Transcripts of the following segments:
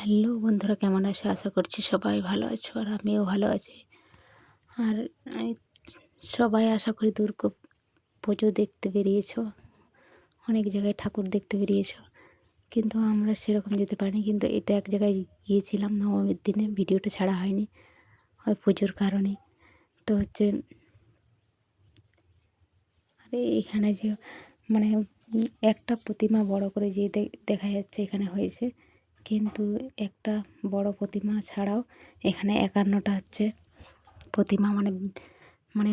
Hello বন্ধুরা, কেমন আছো? আশা করছি সবাই ভালো আছো আর আমিও ভালো আছি। আর সবাই আশা করি দুর্গা পুজো দেখতে বেরিয়েছ, অনেক জায়গায় ঠাকুর দেখতে বেরিয়েছ। কিন্তু আমরা সেরকম যেতে পারিনি, কিন্তু এটা এক জায়গায় গিয়েছিলাম নবমীর দিনে, ভিডিওটা ছাড়া হয়নি ওই পুজোর কারণে। তো হচ্ছে আরে এখানে যে মানে একটা প্রতিমা বড় করে যে দেখা যাচ্ছে এখানে হয়েছে কিন্তু একটা বড় প্রতিমা ছাড়াও এখানে একান্নটা হচ্ছে প্রতিমা মানে মানে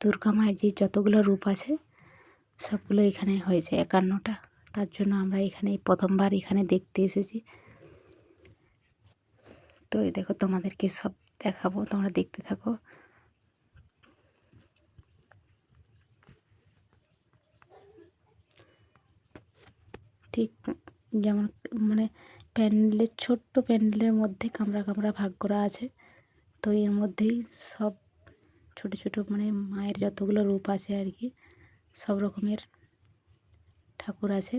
দুর্গা মায়ের যে যতগুলো রূপ আছে সবগুলো এখানে হয়েছে একান্নটা। তার জন্য আমরা এখানে প্রথমবার এখানে দেখতে এসেছি। তো এই দেখো তোমাদেরকে সব দেখাবো, তোমরা দেখতে থাকো। ঠিক যেমন মানে প্যান্ডেলের, ছোট্ট প্যান্ডেলের মধ্যে কামরা কামরা ভাগ করা আছে। তো এর মধ্যেই সব ছোট ছোট মানে মায়ের যতগুলো রূপ আছে আর কি, সব রকমের ঠাকুর আছে।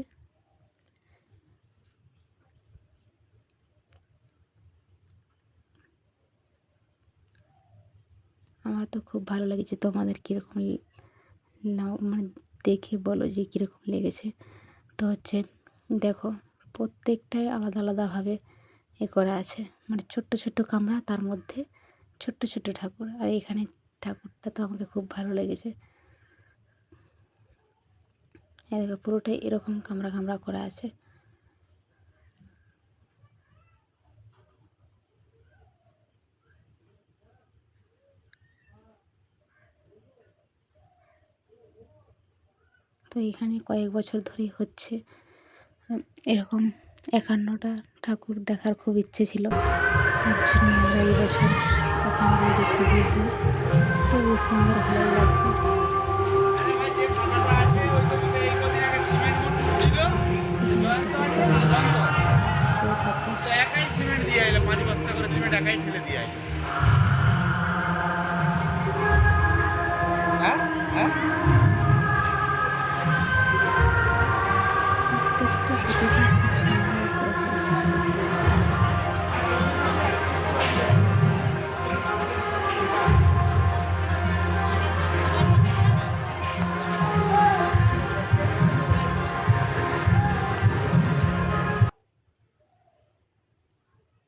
আমার তো খুব ভালো লেগেছে তোমাদের কীরকম মানে দেখে বলো যে কীরকম লেগেছে। তো হচ্ছে দেখো প্রত্যেকটাই আলাদা আলাদাভাবে এ করা আছে। মানে ছোট্ট ছোট্ট কামরা, তার মধ্যে ছোট্ট ছোট্ট ঠাকুর। আর এখানে ঠাকুরটা তো আমাকে খুব ভালো লেগেছে। দেখো, পুরোটাই এরকম কামরা কামরা করা আছে। তো এখানে কয়েক বছর ধরেই হচ্ছে। এরকম একান্নটা ঠাকুর দেখার খুব ইচ্ছে ছিল। তার জন্য আমরা এই বছর গিয়ে দেখতে গিয়েছিলাম তো সুন্দর ভালো লাগছে। একাই সিমেন্ট দিয়ে পাঁচ বস্তা করে সিমেন্ট একাই ঠেলে দিয়ে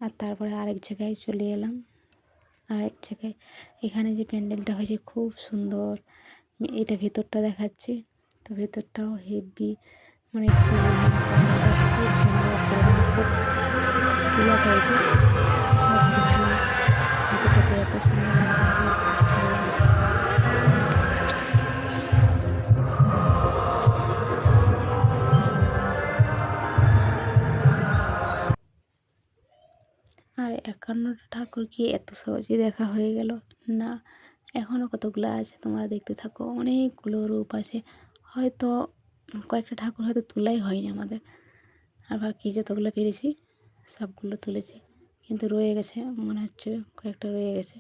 আর তারপরে আরেক জায়গায় চলে এলাম। আরেক জায়গায়। এখানে যে প্যান্ডেলটা হয়েছে খুব সুন্দর। এটা ভেতরটা দেখাচ্ছি। তো ভেতরটাও হেভি মানে খুব সুন্দর একান্নটা ঠাকুর কি এত সহজে দেখা হয়ে গেল। না এখনও কতগুলো আছে তোমরা দেখতে থাকো। অনেকগুলো রূপ আছে। হয়তো কয়েকটা ঠাকুর হয়তো তোলাই হয়নি আমাদের। আর বাকি যতগুলো পেরেছি, সবগুলো তুলেছি। কিন্তু রয়ে গেছে, মনে হচ্ছে কয়েকটা রয়ে গেছে।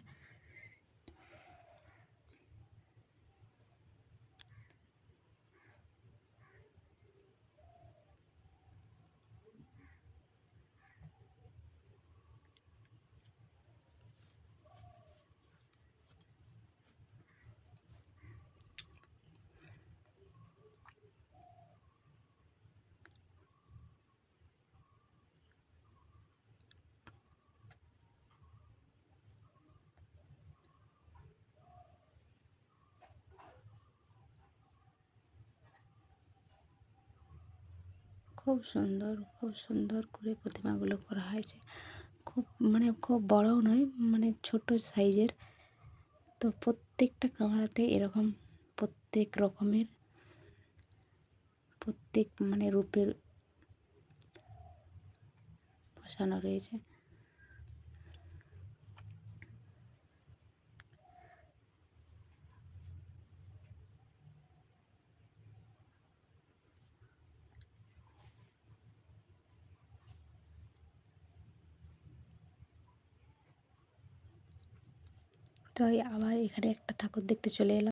খুব সুন্দর খুব সুন্দর করে প্রতিমাগুলো করা হয়েছে। খুব মানে খুব বড়ও নয় মানে ছোট সাইজের। তো প্রত্যেকটা কামরাতে এরকম প্রত্যেক রকমের, প্রত্যেক মানে রূপের বসানো রয়েছে। তো আবার এখানে একটা ঠাকুর দেখতে চলে এলাম।